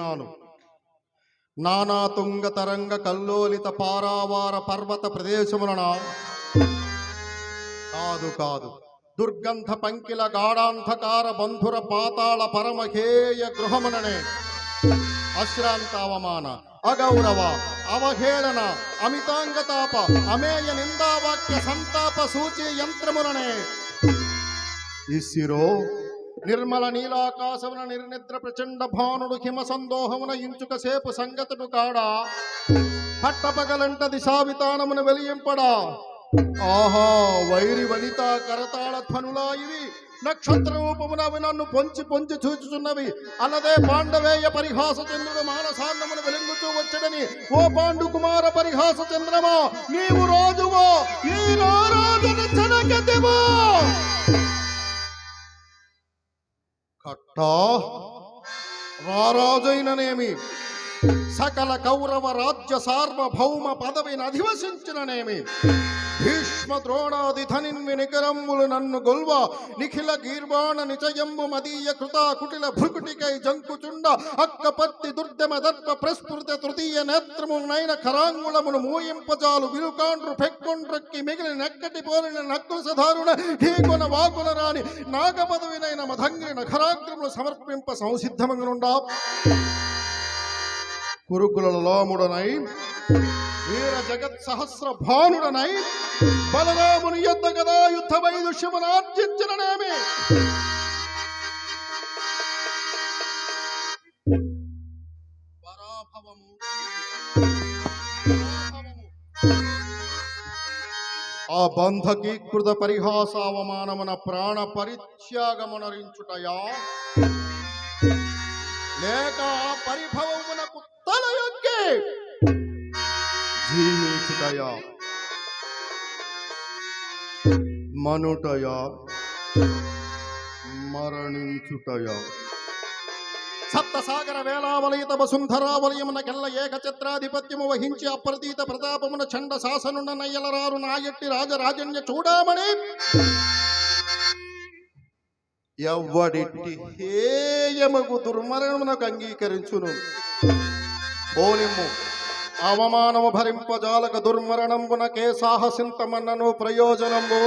ఉన్నాను నానా తుంగ తరంగ కల్లోలిత పారావార పర్వత ప్రదేశములన? కాదు కాదు. దుర్గంధ పంకిల గాఢాంధకార బంధుర పాతాళ పరమహేయ గృహముననే. అశ్రాంత అవమాన అగౌరవ అవహేళన అమితాంగతాప అమేయ నిందావాక్య సంతాప సూచి యంత్రముననే ఇసిరో నిర్మల నీలాకాశమున నిర్నిద్ర ప్రచండ భానుడు హిమ సందోహమున ఇంచుక సేపు సంగతుడు కాడా? పట్టపగలంటది దిశావితానమున వెలియింపడా? ఆహా వైరి వనిత కరతాళ ధ్వనులా ఇవి. నక్షత్ర రూపమున అవి నన్ను పొంచి పొంచి చూచుచున్నవి. అన్నదే పాండవేయ పరిహాస చంద్రుడు మానసాన్నమును వెలుగుతూ వచ్చడని. ఓ పాండు కుమార పరిహాస చంద్రమా నీవు రోజువో? ఈ రారాజన చెనకెదెవో కట్టా రారాజైననేమి సకల కౌరవ రాజ్య సార్వభౌమ పదవిని అధివసించిననేమి. భీష్మ ద్రోణాది ధనిన్వి నికరమ్ములు నన్ను గొల్వ నిఖిల గీర్వాణ నిచయంబు మదీయ కృతా కుటిల భృకుటికై జంకుచుండ అక్కపత్తి దుర్దమ దర్ప ప్రస్ఫురిత తృతీయ నేత్రము నైన కరాంగుళమును మూయింపజాలు విలుకాండ్రు పెక్కొండ్రక్కి మిగిలిన నెక్కటి పోలిన నక్కుల సధారుణ ఢీకొన వాకుల రాని నాగపదవినైన మధంగిన నఖరాగ్రములు సమర్పింప సంసిద్ధమంగునుండా. కురుకుల లోముడనై వీర జగత్ సహస్ర భానుడనై బలరాముని యుద్ధ గదా యుద్ధమైదు వైదుష్యమునార్జించిననేమి పరాభవము. పరాభవము. ఆ బంధకీకృత పరిహాసావమానమున ప్రాణ పరిత్యాగమునరించుటయా? లేక పరిభవం జీవించుటయా మనుటయా మరణించుటయా సప్తసాగర వేలావలయిత వసుంధరావలయమునకెల్ల ఏకచిత్రాధిపత్యము వహించి అప్రతీత ప్రతాపమున చండ శాసనున్న నయ్యలరారు నాయట్టి రాజరాజన్య చూడామణి. ఎవ్వడిట్టి హేయమగు దుర్మరణమునకు అంగీకరించును. పోలిమ్ము అవమానము భరింపజాలక దుర్మరణంబునకే సాహసింతమన్నను ప్రయోజనము.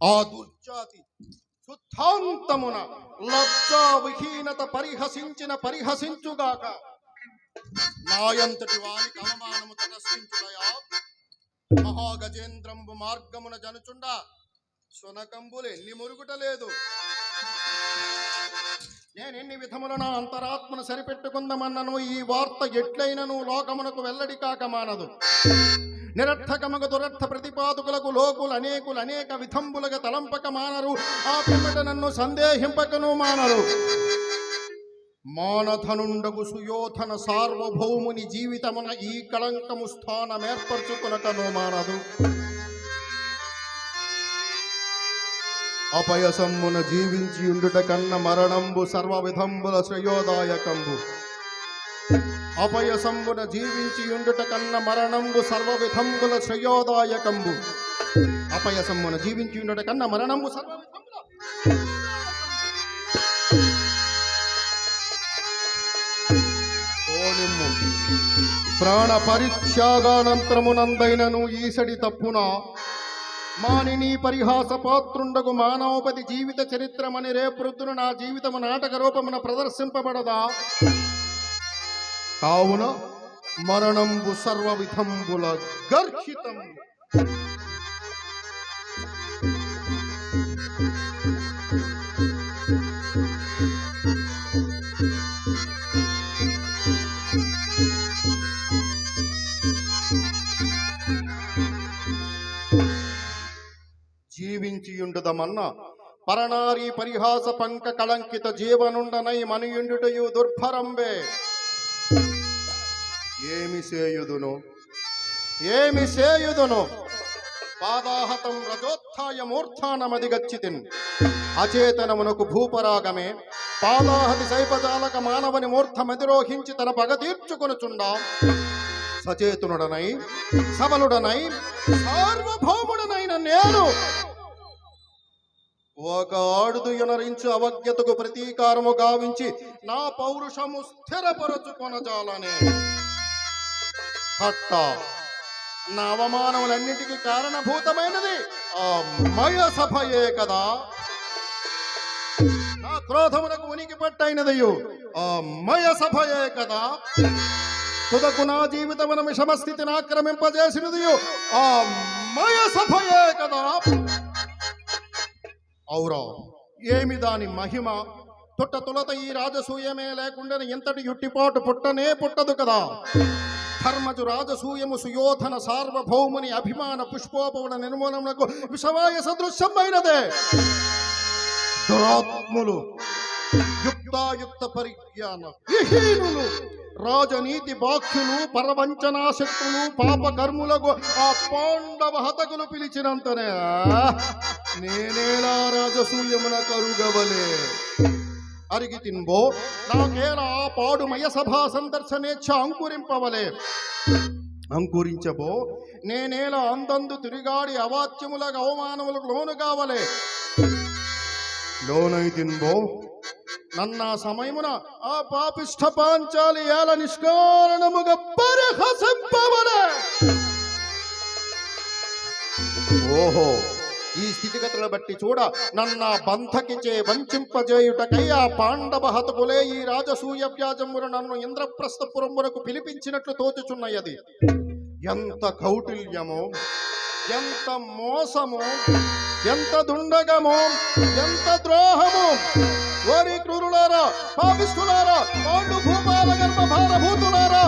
ఆ దుర్జాతి శుద్ధాంతమున లబ్జా విహీనత పరిహసించిన పరిహసించుగాక. నాయంతటి వానికి అవమానము తటస్థించుడయా మహాగజేంద్రంబు మార్గమున జనుచుండా శునకంబులు ఎన్ని మురుగుట లేదు నేనెన్ని విధములు నా అంతరాత్మను సరిపెట్టుకుందమన్నను ఈ వార్త ఎట్లయినను లోకమునకు వెల్లడి కాక మానదు. నిరర్థకమగ దురర్థ ప్రతిపాదుకులకు లోకులు అనేకులు అనేక విధంబులుగా తలంపక మానరు. ఆ పిమ్మట నన్ను సందేహింపకను మానరు. మానధనుండగు సుయోధన సార్వభౌముని జీవితమున ఈ కళంకము స్థానమేర్పరచుకునకను మానదు. అపయసమ్మున జీవించి ఉండుట కన్న మరణంబు సర్వవిధంబుల శ్రేయోదాయకంబు. అపయసంబున జీవించి ఉండుట కన్న మరణంబు సర్వవిధంబుల శ్రేయోదాయకంబు. అపయసమ్మున జీవించి ఉండుట కన్న మరణంబు సర్వ ప్రాణ పరిత్యాగానంతరమునందైనను ఈసడి తప్పున? మానిని పరిహాస పాత్రుండగు మానవపతి జీవిత చరిత్రమని రేపొద్దున నా జీవితము నాటక రూపమున ప్రదర్శింపబడదా? కావున మరణంబు సర్వ విధంబుల జీవించియుండుదమన్న పరణారి పరిహాస పంక కళంకిత జీవనుండనై మనియుండుటయు దుర్భరంబే. ఏమి సేయుదును? ఏమి సేయుదును? పాదాహతం రజోత్థాయ మూర్ధానమదిగచ్చితిన్ అచేతనమునకు భూపరాగమే. పాదాహతి శైపజాలక మానవని మూర్ధమధిరోహించి తన పగ తీర్చుకొనుచుండా. సచేతునుడనై సబలుడనై సార్వభౌముడనైన నేను ఒక ఆడుదు ఎనరించు అవజ్ఞతకు ప్రతీకారము గావించి నా పౌరుషము స్థిరపరచుకొనజాలనే. కట్ట నా అవమానములన్నిటికీ కారణభూతమైనది ఆ మయ సభయే కదా. నా క్రోధమునకు ఉనికి పట్టైనదయ్యు ఆ మయ సభయే కదా. తుదకు నా జీవితమున విషమస్థితిని ఆక్రమింపజేసినదియు ఆ మయ సభయే కదా. ఔరా ఏమి దాని మహిమ? తొట్ట తులత ఈ రాజసూయమే లేకుండా ఎంతటి యుట్టిపాటు పుట్టనే పుట్టదు కదా. ధర్మజు రాజసూయము సుయోధన సార్వభౌముని అభిమాన పుష్పోపవన నిర్మూలనకు విషవాయ సదృశ్యమైనదే. దురాత్ములు యుక్తాయుక్త పరిజ్ఞాన. విహీనులు రాజనీతి బాక్యులు పరవంచనాశక్తులు పాపకర్ములకు ఆ పాండవ హతకులు పిలిచినంతనే నేనేలా రాజసూయమున కరుగవలే. అరిగి తిన్బో నాకేలా ఆ పాడుమయ సభా సందర్శనేచ్ఛ అంకురింపవలే అంకురించబో నేనేలా అందందు తిరిగాడి అవాచ్యములకు అవమానములకు లోను కావలే. లోనై తిన్బో నన్న సమయమున ఆ పాపిష్ట పాంచాలి ఏల నిష్కారణముగా పరిహసింపవలే ఓహో ఈ స్థితిగతులను బట్టి చూడ నన్న బంధకిచే వంచింపజేయుటకై ఆ పాండవ హతకులే ఈ రాజసూయ వ్యాజమును నన్ను ఇంద్రప్రస్థపురమునకు పిలిపించినట్లు తోచుచున్నయ్యది ఎంత కౌటిల్యమో ఎంత మోసము ఎంత దుండగము ఎంత ద్రోహము. ఓరి క్రూరులారా పాపిస్తున్నారా పాండు భూపాల గర్భ భారభూతున్నారా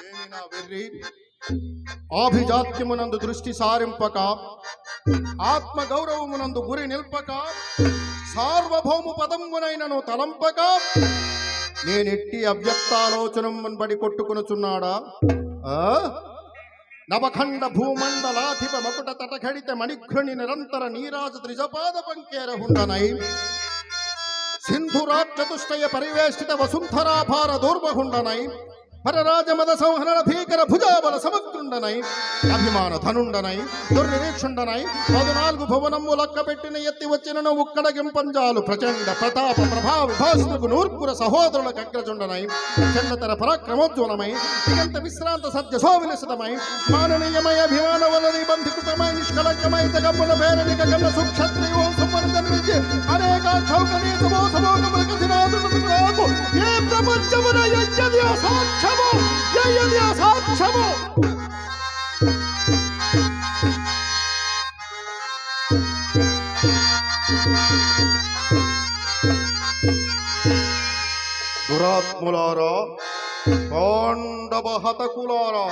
ఏమి నా వెర్రి? ఆభిజాత్యమునందు దృష్టి సారింపక ఆత్మ గౌరవమునందు గురి నిల్పక సార్వభౌము పదమునైనను తలంపక నేనెట్టి అవ్యక్తాలోచనం మున్బడి కొట్టుకునుచున్నాడా? నవఖండ భూమండలాధిప మకుట తటఘడిత మణిఘ్రుని నిరంతర నీరాజ త్రిజపాద పంకేర హుండనై. సింధురాట్ చతుష్టయ పరివేష్టిత వసుంధరాభార దూర్వహుండనై పరరాజమద సంహరణ భీకర భుజాబల సమగ్రుండనై అభిమాన ధనుండనై దుర్నిరీక్షుండనై పదునాలుగు భువనమ్ము లక్క పెట్టిన ఎత్తి వచ్చిన ఉక్కడగింపంజాలు ప్రచండ ప్రతాప ప్రభావ విభాసులకు నూర్పుర సహోదరులకు అగ్రజుండనై చండతర పరాక్రమోజ్వలమై దిగంత విశ్రాంత సత్య శోభిలసితమై మాననీయమై అభిమాన వలని బంధికృతమై నిష్కలంకమై జగమ్ముల పేరని కన్న సుక్షత్రియో సుమన జన్మించి అనేక చౌకనీత మోసమోగముల కథినాదులకు నాకు ఏ ప్రపంచమున యజ్ఞది అసాధ్యము యజ్ఞది అసాధ్యము దురాత్ములారా పాండవ హతకులారా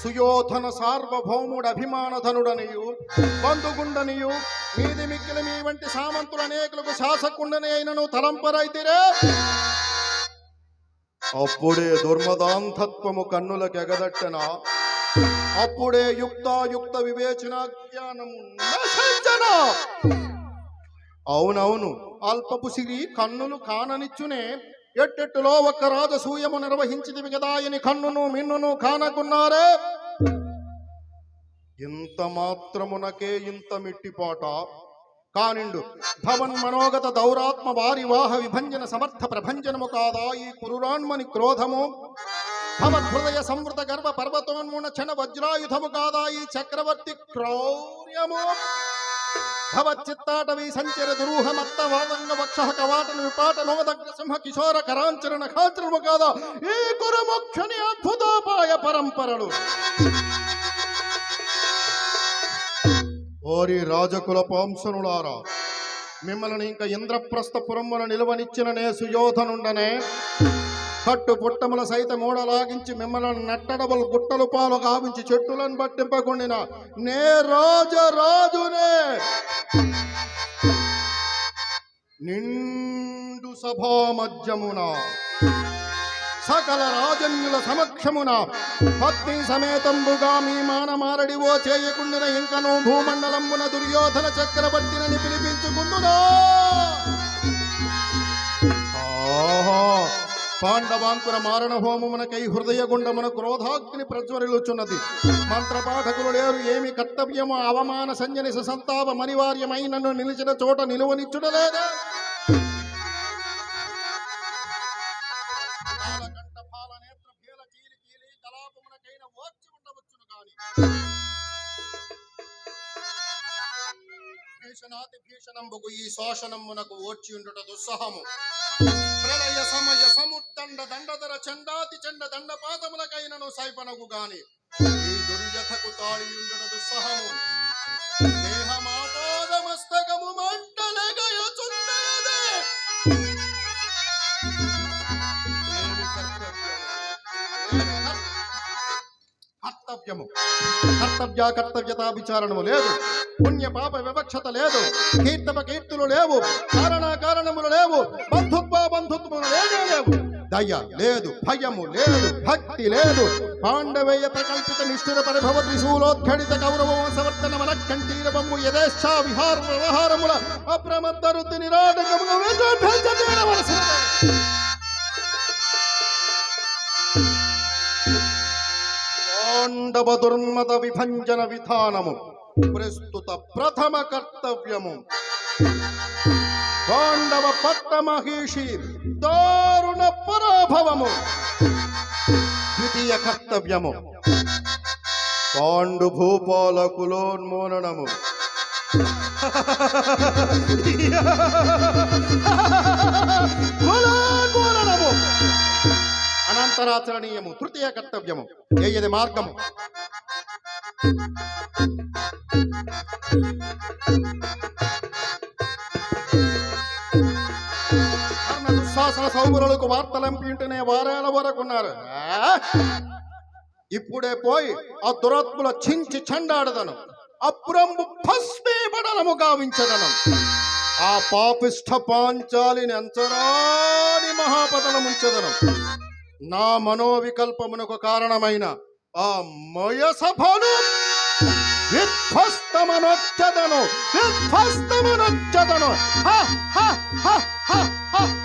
సుయోధన సార్వభౌముడు అభిమానధనుడనియు బంధుగుండనియు మీది మిక్కిలి మీ వంటి సామంతులు అనేకులకు శాసకుండని అయినను తలంపరైతిరే అప్పుడే దుర్మదాంధత్వము కన్నులకు ఎగదట్టన అప్పుడే యుక్తాయుక్త వివేచన జ్ఞానము నశించన? అవునవును అల్పపు సిరి కన్నులు కాననిచ్చునే ఎట్టెట్టులో ఒక్క రాజసూయము నిర్వహించింది కదా అని కన్నును మిన్నును కానకున్నారే? ఇంత మాత్రమునకే ఇంత మిట్టిపాట కానిండు. భవన్ మనోగత దౌరాత్మ వారివాహ విభంజన సమర్థ ప్రభంజనము కాదా ఈ కురురాన్మని క్రోధము భవద్హృదయ సంవృత గర్వ పర్వతోన్మున క్షణ వజ్రాయుధము కాదా ఈ చక్రవర్తి క్రౌర్యము. భవచ్చిత్తాటవీ సంచర దురూహ మత్త వాదంగ వక్ష కవాటన విపాట నోదగ్ర సింహ కిశోర కరాంచరణ ఖాచరము కాదా ఈ కురుముఖ్యని అద్భుతోపాయ పరంపరలు. ఓరి రాజకుల పాంసనులారా మిమ్మల్ని ఇంకా ఇంద్రప్రస్థపురమున నిలువనిచ్చిన నే సుయోధనుండనే కట్టు పుట్టముల సైత మూడలాగించి మిమ్మల్ని నట్టడబలు గుట్టలు పాలు కావించి చెట్టులను పట్టింపకుండిన నే రాజరాజునే. నిండు సభా మధ్యమున సకల రాజన్యుల సమక్షమున పత్ని సమేతంబుగా మీ ఓ చేయకుండిన ఇంకను భూమండలంబున దుర్యోధన చక్రవర్తినని పిలిపించుకుందునా? పాండవాంకుర మారణ హోమమునకై హృదయ గుండమున క్రోధాగ్ని ప్రజ్వరిలుచున్నది. మంత్రపాఠకులు లేరు ఏమి కర్తవ్యమో అవమాన సంజనిస సంతాప మనివార్యమై నన్ను నిలిచిన చోట నిలువనిచ్చుడలేదా భీషణాతి ఈ శోషణమునకు ఓర్చి ఉండుట దుస్సహము. ప్రళయ సమయ సముద్దండ దండధర చండాతి చండ దండ పాదములకైనను సైపనకు గాని ఈ దుర్యథకు తాళి ఉండుట దుస్సహము కర్తవ్యము కర్తవ్య కర్తవ్యత విచారణము లేదు. పుణ్య పాప వివక్షత లేదు. కీర్తమ కీర్తులు లేవు. కారణ కారణములు లేవు. బంధుత్వ బంధుత్వములు లేనే లేవు. దయ లేదు. భయము లేదు. భక్తి లేదు. పాండవేయ ప్రకల్పిత నిష్ఠుర పరిభవ త్రిశూలోద్ఘడిత కౌరవ వంశవర్తన మన కంఠీరవము యథేచ్ఛా విహార వ్యవహారముల అప్రమత్త వృత్తి నిరాటకముగా వేదోద్ధరించవలసినదే. పాండవ దుర్మత విభంజన విధానము ప్రస్తుత ప్రథమ కర్తవ్యము పాండవ పట్ట మహిషి దారుణ పరాభవము ద్వితీయ కర్తవ్యము పాండు భూపాలకులోన్మూలనము కులోన్మూలనము అనంతరాచరణీయము తృతీయ కర్తవ్యము ఏయది మార్గము? కర్ణ దుశ్శాసన సౌమురులకు వార్తలంపింటనే వారాల వరకున్నారు ఉన్నారు. ఇప్పుడే పోయి ఆ దురాత్ముల చించి చండాడదను. అప్పురంబు భస్మీపడలము గావించదను. ఆ పాపిష్ట పాంచాలిని అంచరాని మహాపతనముంచదను. నా మనోవికల్పమునకు కారణమైన ఆ మయసభను విధ్వస్తమనొచ్చదను విధ్వస్తమనొచ్చదను. హ హ హ హ హ.